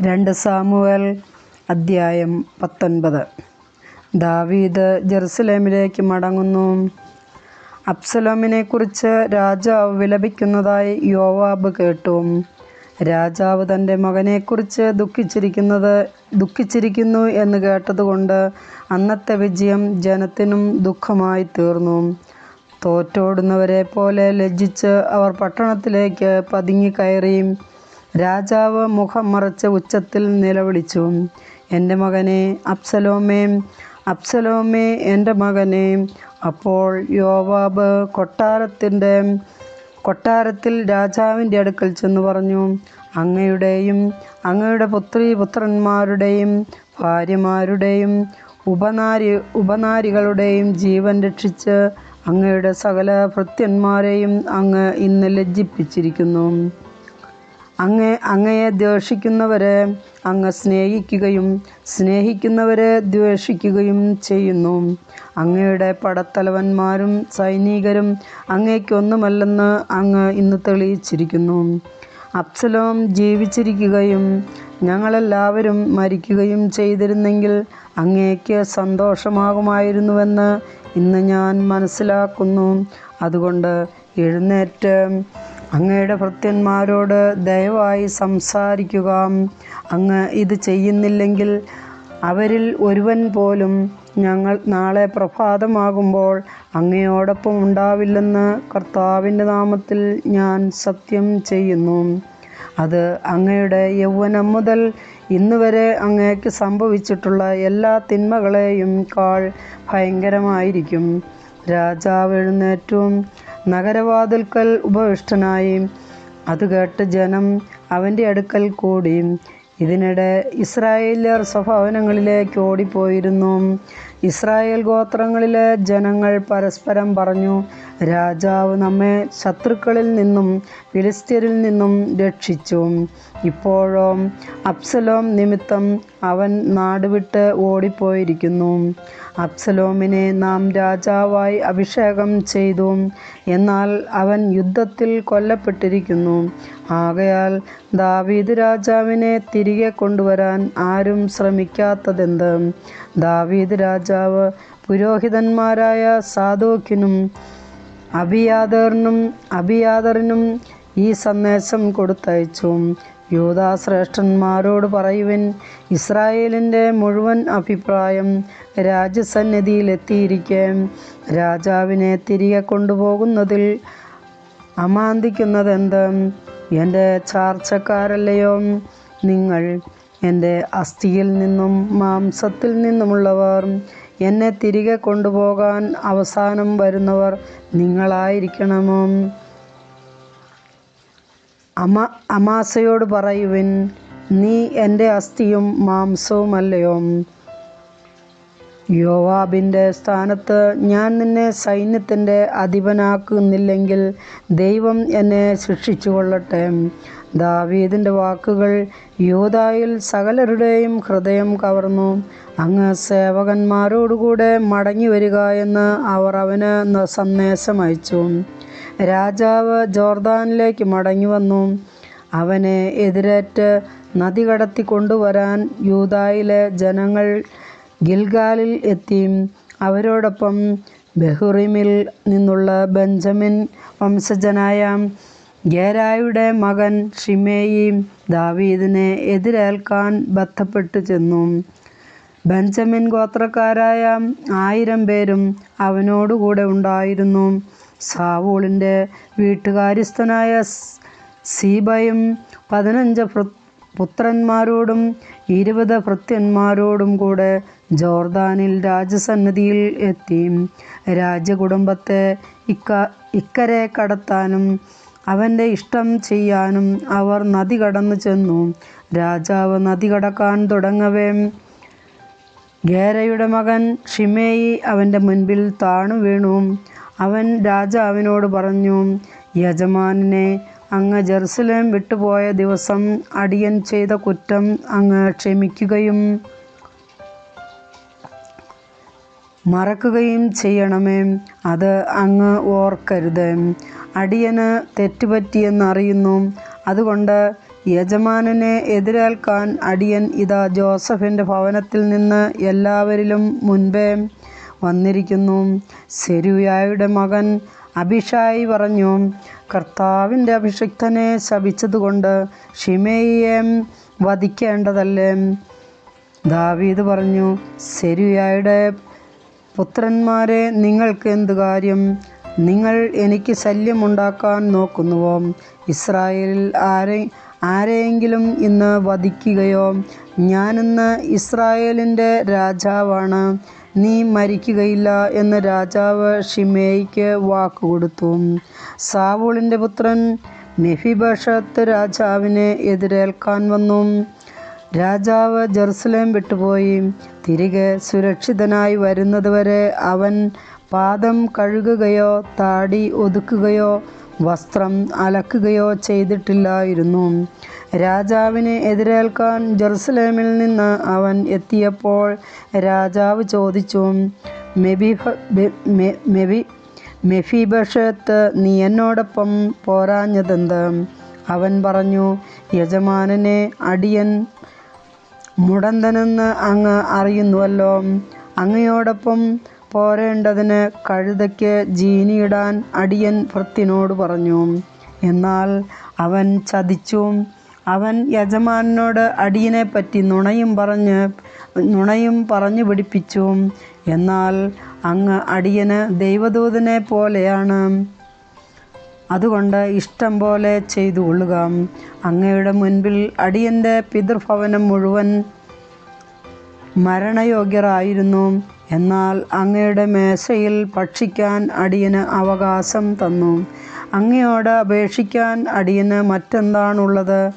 രണ്ട് സാമുവൽ അദ്ധ്യായം പത്തൊൻപത്. ദാവീദ് ജെറുസലേമിലേക്ക് മടങ്ങുന്നു. അബ്സലോമിനെക്കുറിച്ച് രാജാവ് വിലപിക്കുന്നതായി യോവാബ് കേട്ടു. രാജാവ് തന്റെ മകനെക്കുറിച്ച് ദുഃഖിച്ചിരിക്കുന്നത് ദുഃഖിച്ചിരിക്കുന്നു എന്ന് കേട്ടതുകൊണ്ട് അന്നത്തെ വിജയം ജനത്തിനും ദുഃഖമായി തീർന്നു. തോറ്റോടുന്നവരെ പോലെ ലജ്ജിച്ച് അവർ പട്ടണത്തിലേക്ക് പതുങ്ങിക്കയറി രാജാവ് മുഖം മറച്ച് ഉച്ചത്തിൽ നിലവിളിച്ചു എന്റെ മകനെ അപ്സലോമേ അപ്സലോമേ എന്റെ മകനെ. അപ്പോൾ യോവാബ് കൊട്ടാരത്തിന്റെ കൊട്ടാരത്തിൽ രാജാവിന്റെ അടുക്കൽ ചെന്ന് പറഞ്ഞു അങ്ങയുടെയും അങ്ങയുടെ പുത്രി പുത്രന്മാരുടെയും ഭാര്യമാരുടെയും ഉപനാരി ഉപനാരികളുടെയും ജീവൻ രക്ഷിച്ച് അങ്ങയുടെ സകല ഭൃത്യന്മാരെയും അങ്ങ് ഇന്ന് ലജ്ജിപ്പിച്ചിരിക്കുന്നു. അങ്ങേ അങ്ങയെ ദ്വേഷിക്കുന്നവരെ അങ്ങ് സ്നേഹിക്കുകയും സ്നേഹിക്കുന്നവരെ ദ്വേഷിക്കുകയും ചെയ്യുന്നു. അങ്ങയുടെ പടത്തലവന്മാരും സൈനികരും അങ്ങേക്കൊന്നുമല്ലെന്ന് അങ്ങ് ഇന്ന് തെളിയിച്ചിരിക്കുന്നു. അപ്സലോം ജീവിച്ചിരിക്കുകയും ഞങ്ങളെല്ലാവരും മരിക്കുകയും ചെയ്തിരുന്നെങ്കിൽ അങ്ങേക്ക് സന്തോഷമാകുമായിരുന്നുവെന്ന് ഇന്ന് ഞാൻ മനസ്സിലാക്കുന്നു. അതുകൊണ്ട് എഴുന്നേറ്റ് അങ്ങയുടെ ഭൃത്യന്മാരോട് ദയവായി സംസാരിക്കുക. അങ്ങ് ഇത് ചെയ്യുന്നില്ലെങ്കിൽ അവരിൽ ഒരുവൻ പോലും ഞങ്ങൾ നാളെ പ്രഭാതമാകുമ്പോൾ അങ്ങയോടൊപ്പം ഉണ്ടാവില്ലെന്ന് കർത്താവിന്റെ നാമത്തിൽ ഞാൻ സത്യം ചെയ്യുന്നു. അത് അങ്ങയുടെ യൗവനം മുതൽ ഇന്ന് വരെ അങ്ങേക്ക് സംഭവിച്ചിട്ടുള്ള എല്ലാ തിന്മകളെയും കാൾ ഭയങ്കരമായിരിക്കും. രാജാവ് എഴുന്നേറ്റും. നഗരവാതിൽക്കൽ ഉപവിഷ്ടനായി. അത് കേട്ട് ജനം അവന്റെ അടുക്കൽ കൂടി. ഇതിനിടെ ഇസ്രായേലിയർ സ്വഭവനങ്ങളിലേക്ക് ഓടിപ്പോയിരുന്നു. ഇസ്രായേൽ ഗോത്രങ്ങളിലെ ജനങ്ങൾ പരസ്പരം പറഞ്ഞു രാജാവ് നമ്മെ ശത്രുക്കളിൽ നിന്നും ഫിലിസ്ത്യരിൽ നിന്നും രക്ഷിച്ചു. ഇപ്പോഴോ അപ്സലോം നിമിത്തം അവൻ നാടുവിട്ട് ഓടിപ്പോയിരിക്കുന്നു. അബ്സലോമിനെ നാം രാജാവായി അഭിഷേകം ചെയ്തു. എന്നാൽ അവൻ യുദ്ധത്തിൽ കൊല്ലപ്പെട്ടിരിക്കുന്നു. ആകയാൽ ദാവീദ് രാജാവിനെ തിരികെ കൊണ്ടുവരാൻ ആരും ശ്രമിക്കാത്തതെന്ത്? ദാവീദ് രാജാവ് പുരോഹിതന്മാരായ സാധോക്കിനും അബിയാദറിനും അബിയാദറിനും ഈ സന്ദേശം കൊടുത്തയച്ചു. യൂതാശ്രേഷ്ഠന്മാരോട് പറയുവിൻ ഇസ്രായേലിന്റെ മുഴുവൻ അഭിപ്രായം രാജസന്നിധിയിലെത്തിയിരിക്കെ. രാജാവിനെ തിരികെ കൊണ്ടുപോകുന്നതിൽ അമാന്തിക്കുന്നതെന്ത്? എന്റെ ചാർച്ചക്കാരല്ലയോ? നിങ്ങൾ എന്റെ അസ്ഥിയിൽ നിന്നും മാംസത്തിൽ നിന്നുമുള്ളവർ എന്നെ തിരികെ കൊണ്ടുപോകാൻ അവസാനം വരുന്നവർ നിങ്ങളായിരിക്കണമോ? അമ അമാസയോട് പറയുവിൻ നീ എന്റെ അസ്ഥിയും മാംസവുമല്ലയോ? യോവാബിന്റെ സ്ഥാനത്ത് ഞാൻ നിന്നെ സൈന്യത്തിന്റെ അധിപനാക്കുന്നില്ലെങ്കിൽ ദൈവം എന്നെ ശിക്ഷിച്ചു കൊള്ളട്ടെ ദാവീദിന്റെ വാക്കുകൾ യൂതായിൽ സകലരുടെയും ഹൃദയം കവർന്നു. അങ്ങ് സേവകന്മാരോടുകൂടെ മടങ്ങി വരിക എന്ന് അവർ അവന് സന്ദേശം അയച്ചു രാജാവ് ജോർദാനിലേക്ക് മടങ്ങിവന്നു. അവനെ എതിരേറ്റ് നദി കടത്തി കൊണ്ടുവരാൻ യൂതായിലെ ജനങ്ങൾ ഗിൽഗാലിൽ എത്തി. അവരോടൊപ്പം ബഹുറിമിൽ നിന്നുള്ള ബെഞ്ചമിൻ വംശജനായ ഗേരായുടെ മകൻ ഷിമേയി ദാവീദിനെ എതിരേൽക്കാൻ ബന്ധപ്പെട്ടു ചെന്നു. ബെഞ്ചമിൻ ഗോത്രക്കാരായ ആയിരം പേരും അവനോടുകൂടെ ഉണ്ടായിരുന്നു. സാവൂളിന്റെ വീട്ടുകാര്യസ്ഥനായ സീബയും പതിനഞ്ച് പുത്രന്മാരോടും ഇരുപത് ഭൃത്യന്മാരോടും കൂടെ ജോർദാനിൽ രാജസന്നിധിയിൽ എത്തി രാജകുടുംബത്തെ ഇക്ക ഇക്കരെ കടത്താനും അവന്റെ ഇഷ്ടം ചെയ്യാനും അവർ നദി കടന്നു ചെന്നു. രാജാവ് നദി കടക്കാൻ തുടങ്ങവേ. ഗേരയുടെ മകൻ ഷിമേയി അവന്റെ മുൻപിൽ താണു വീണു അവൻ രാജാവിനോട് പറഞ്ഞു യജമാനെ അങ്ങ് ജെറുസലേം വിട്ടുപോയ ദിവസം അടിയൻ ചെയ്ത കുറ്റം അങ്ങ് ക്ഷമിക്കുകയും മറക്കുകയും ചെയ്യണമേ. അത് അങ്ങ് ഓർക്കരുത്. അടിയന് തെറ്റുപറ്റിയെന്നറിയുന്നു. അതുകൊണ്ട് യജമാനനെ എതിരേൽക്കാൻ അടിയൻ ഇതാ ജോസഫിന്റെ ഭവനത്തിൽ നിന്ന് എല്ലാവരിലും മുൻപേ വന്നിരിക്കുന്നു. സെരുയായുടെ മകൻ അഭിഷായി പറഞ്ഞു കർത്താവിന്റെ അഭിഷിക്തനെ ശപിച്ചതുകൊണ്ട് ഷിമയെ വധിക്കേണ്ടതല്ലേ? ദാവീദ് പറഞ്ഞു സെരുയായുടെ പുത്രന്മാരെ നിങ്ങൾക്ക് എന്തു കാര്യം? നിങ്ങൾ എനിക്ക് ശല്യമുണ്ടാക്കാൻ നോക്കുന്നുവോ? ഇസ്രായേലിൽ ആരെ ആരെയെങ്കിലും ഇന്ന് വധിക്കുകയോ? ഞാനിന്ന് ഇസ്രായേലിന്റെ രാജാവാണ്. നീ മരിക്കുകയില്ല എന്ന് രാജാവ് ഷിമേയ്ക്ക് വാക്കുകൊടുത്തു. സാവൂളിന്റെ പുത്രൻ മെഫിബഷത്ത് രാജാവിനെ എതിരേൽക്കാൻ വന്നു. രാജാവ് ജെറുസലേം വിട്ടുപോയി. തിരികെ സുരക്ഷിതനായി വരുന്നതുവരെ അവൻ പാദം കഴുകുകയോ താടി ഒതുക്കുകയോ വസ്ത്രം അലക്കുകയോ ചെയ്തിട്ടില്ലായിരുന്നു. രാജാവിനെ എതിരേൽക്കാൻ ജെറുസലേമിൽ നിന്ന് അവൻ എത്തിയപ്പോൾ രാജാവ് ചോദിച്ചു മെബിഫ മെ- മെബി മെഫിബഷത്ത് നീ എന്നോടൊപ്പം പോരാഞ്ഞതെന്ത്? അവൻ പറഞ്ഞു യജമാനനെ അടിയൻ മുടന്തനെന്ന് അങ്ങ് അറിയുന്നുവല്ലോ. അങ്ങയോടൊപ്പം പോരേണ്ടതിന് കഴുതയ്ക്ക് ജീനിയിടാൻ അടിയൻ ഭൃത്തിനോട് പറഞ്ഞു. എന്നാൽ അവൻ ചതിച്ചു. അവൻ യജമാനോട് അടിയനെപ്പറ്റി നുണയും പറഞ്ഞ് നുണയും പറഞ്ഞു പിടിപ്പിച്ചു. എന്നാൽ അങ്ങ് അടിയന് ദൈവദൂതനെ പോലെയാണ്. അതുകൊണ്ട് ഇഷ്ടം പോലെ ചെയ്തു കൊള്ളുക. അങ്ങയുടെ മുൻപിൽ അടിയന്റെ പിതൃഭവനം മുഴുവൻ മരണയോഗ്യരായിരുന്നു. എന്നാൽ അങ്ങയുടെ മേശയിൽ ഭക്ഷിക്കാൻ അടിയന് അവകാശം തന്നു. അങ്ങയോട് അപേക്ഷിക്കാൻ അടിയന് മറ്റെന്താണുള്ളത്?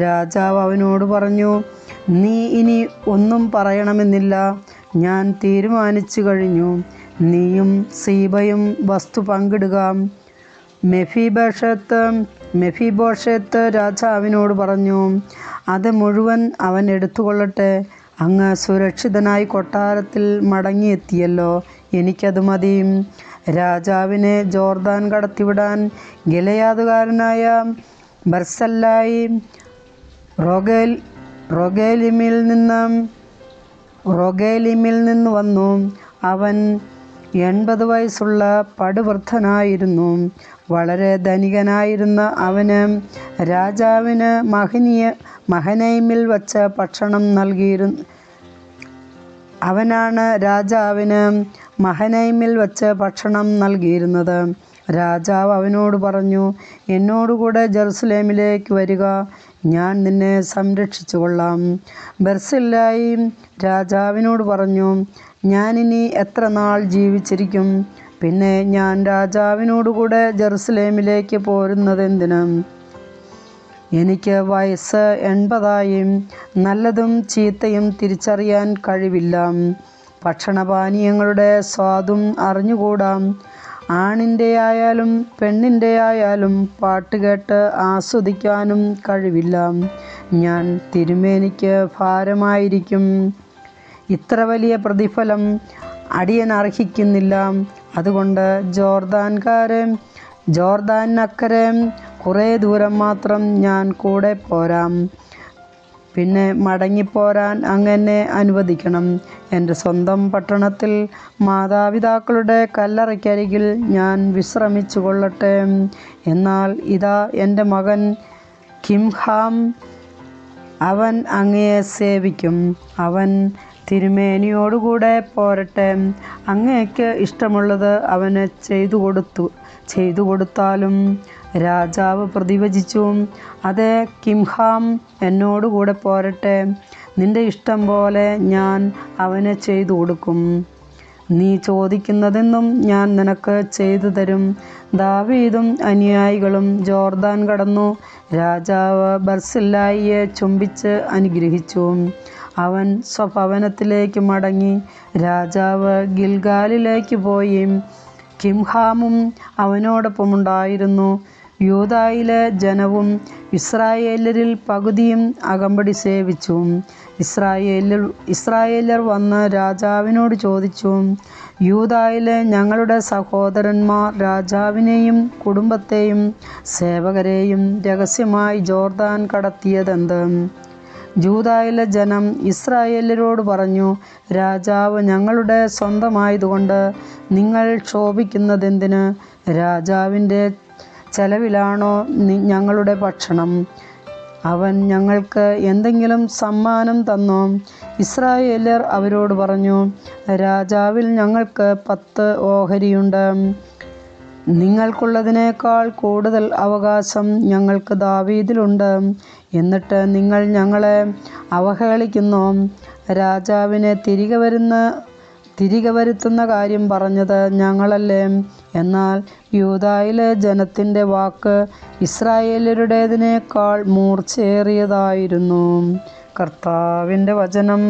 രാജാവ് അവനോട് പറഞ്ഞു നീ ഇനി ഒന്നും പറയണമെന്നില്ല. ഞാൻ തീരുമാനിച്ചു കഴിഞ്ഞു. നീയും സീബയും വസ്തു പങ്കിടുക. മെഫിബോഷത്ത് മെഫിബോഷത്ത് രാജാവിനോട് പറഞ്ഞു അത് മുഴുവൻ അവൻ എടുത്തുകൊള്ളട്ടെ. അങ്ങ് സുരക്ഷിതനായി കൊട്ടാരത്തിൽ മടങ്ങിയെത്തിയല്ലോ. എനിക്കത് മതി. രാജാവിനെ ജോർദാൻ കടത്തിവിടാൻ ഗിലയാതുകാരനായ ബർസല്ലായി റോഗേൽ റൊഗേലിമിൽ നിന്ന് റൊഗേലിമിൽ നിന്ന് വന്നു. അവൻ എൺപത് വയസ്സുള്ള പടുവൃദ്ധനായിരുന്നു. വളരെ ധനികനായിരുന്ന അവന് രാജാവിന് മഹനീയ മഹനൈമിൽ വച്ച് ഭക്ഷണം നൽകിയിരുന്നു അവനാണ് രാജാവിന് മഹനൈമിൽ വച്ച് ഭക്ഷണം നൽകിയിരുന്നത്. രാജാവ് അവനോട് പറഞ്ഞു എന്നോടുകൂടെ ജെറുസലേമിലേക്ക് വരിക ഞാൻ നിന്നെ സംരക്ഷിച്ചു കൊള്ളാം ബർസില്ലായി രാജാവിനോട് പറഞ്ഞു ഞാനിനി എത്ര നാൾ ജീവിച്ചിരിക്കും? പിന്നെ ഞാൻ രാജാവിനോടുകൂടെ ജെറുസലേമിലേക്ക് പോരുന്നതെന്തിന്? എനിക്ക് വയസ്സ് എൺപതായും നല്ലതും ചീത്തയും തിരിച്ചറിയാൻ കഴിവില്ല. ഭക്ഷണപാനീയങ്ങളുടെ സ്വാദും അറിഞ്ഞുകൂടാം. ആണിന്റെ ആയാലും പെണ്ണിന്റെ ആയാലും പാട്ട് കേട്ട് ആസ്വദിക്കാനും കഴിവില്ല. ഞാൻ തിരുമേനിക്ക് ഭാരമായിരിക്കും. ഇത്ര വലിയ പ്രതിഫലം അടിയൻ അർഹിക്കുന്നില്ല. അതുകൊണ്ട് ജോർദാൻകാരൻ ജോർദാനക്കരെ കുറേ ദൂരം മാത്രം ഞാൻ കൂടെ പോരാം. പിന്നെ മടങ്ങിപ്പോരാൻ അങ്ങനെ അനുവദിക്കണം. എന്റെ സ്വന്തം പട്ടണത്തിൽ മാതാപിതാക്കളുടെ കല്ലറയ്ക്കരികിൽ ഞാൻ വിശ്രമിച്ചു കൊള്ളട്ടെ. എന്നാൽ ഇതാ എന്റെ മകൻ കിംഹാം. അവൻ അങ്ങയെ സേവിക്കും. അവൻ തിരുമേനിയോടുകൂടെ പോരട്ടെ. അങ്ങേക്ക് ഇഷ്ടമുള്ളത് അവന് ചെയ്തു കൊടുത്തു. ചെയ്തു കൊടുത്താലും രാജാവ് പ്രതിവചിച്ചു. അതെ കിംഹാം എന്നോടുകൂടെ പോരട്ടെ. നിന്റെ ഇഷ്ടം പോലെ ഞാൻ അവന് ചെയ്തു കൊടുക്കും. നീ ചോദിക്കുന്നതെന്നും ഞാൻ നിനക്ക് ചെയ്തു തരും. ദാവീദും അനുയായികളും ജോർദാൻ കടന്നു. രാജാവ് ബർസില്ലായിയെ ചുംബിച്ച് അനുഗ്രഹിച്ചു. അവൻ സ്വഭവനത്തിലേക്ക് മടങ്ങി. രാജാവ് ഗിൽഗാലിലേക്ക് പോയി. കിംഹാമും അവനോടൊപ്പം ഉണ്ടായിരുന്നു. യൂതായിലെ ജനവും ഇസ്രായേലരിൽ പകുതിയും അകമ്പടി സേവിച്ചു. ഇസ്രായേലിൽ ഇസ്രായേലർ വന്ന് രാജാവിനോട് ചോദിച്ചു യൂതായിലെ ഞങ്ങളുടെ സഹോദരന്മാർ രാജാവിനെയും കുടുംബത്തെയും സേവകരെയും രഹസ്യമായി ജോർദാൻ കടത്തിയതെന്ത്? ജൂദായിലെ ജനം ഇസ്രായേല്യരോട് പറഞ്ഞു രാജാവ് ഞങ്ങളുടെ സ്വന്തമായതുകൊണ്ട് നിങ്ങൾ ക്ഷോഭിക്കുന്നതെന്തിന്? രാജാവിന്റെ ചെലവിലാണോ ഞങ്ങളുടെ ഭക്ഷണം? അവൻ ഞങ്ങൾക്ക് എന്തെങ്കിലും സമ്മാനം തന്നോ? ഇസ്രായേലർ അവരോട് പറഞ്ഞു രാജാവിൽ ഞങ്ങൾക്ക് പത്ത് ഓഹരിയുണ്ട്. നിങ്ങൾക്കുള്ളതിനേക്കാൾ കൂടുതൽ അവകാശം ഞങ്ങൾക്ക് ദാവീദിലുണ്ട്. എന്നിട്ട് നിങ്ങൾ ഞങ്ങളെ അവഹേളിക്കുന്നു. രാജാവിനെ തിരികെ വരുന്ന തിരികെ വരുത്തുന്ന കാര്യം പറഞ്ഞത് ഞങ്ങളല്ലേ. എന്നാൽ യൂതായിലെ ജനത്തിന്റെ വാക്ക് ഇസ്രായേലരുടേതിനേക്കാൾ മൂർച്ചയേറിയതായിരുന്നു. കർത്താവിന്റെ വചനം.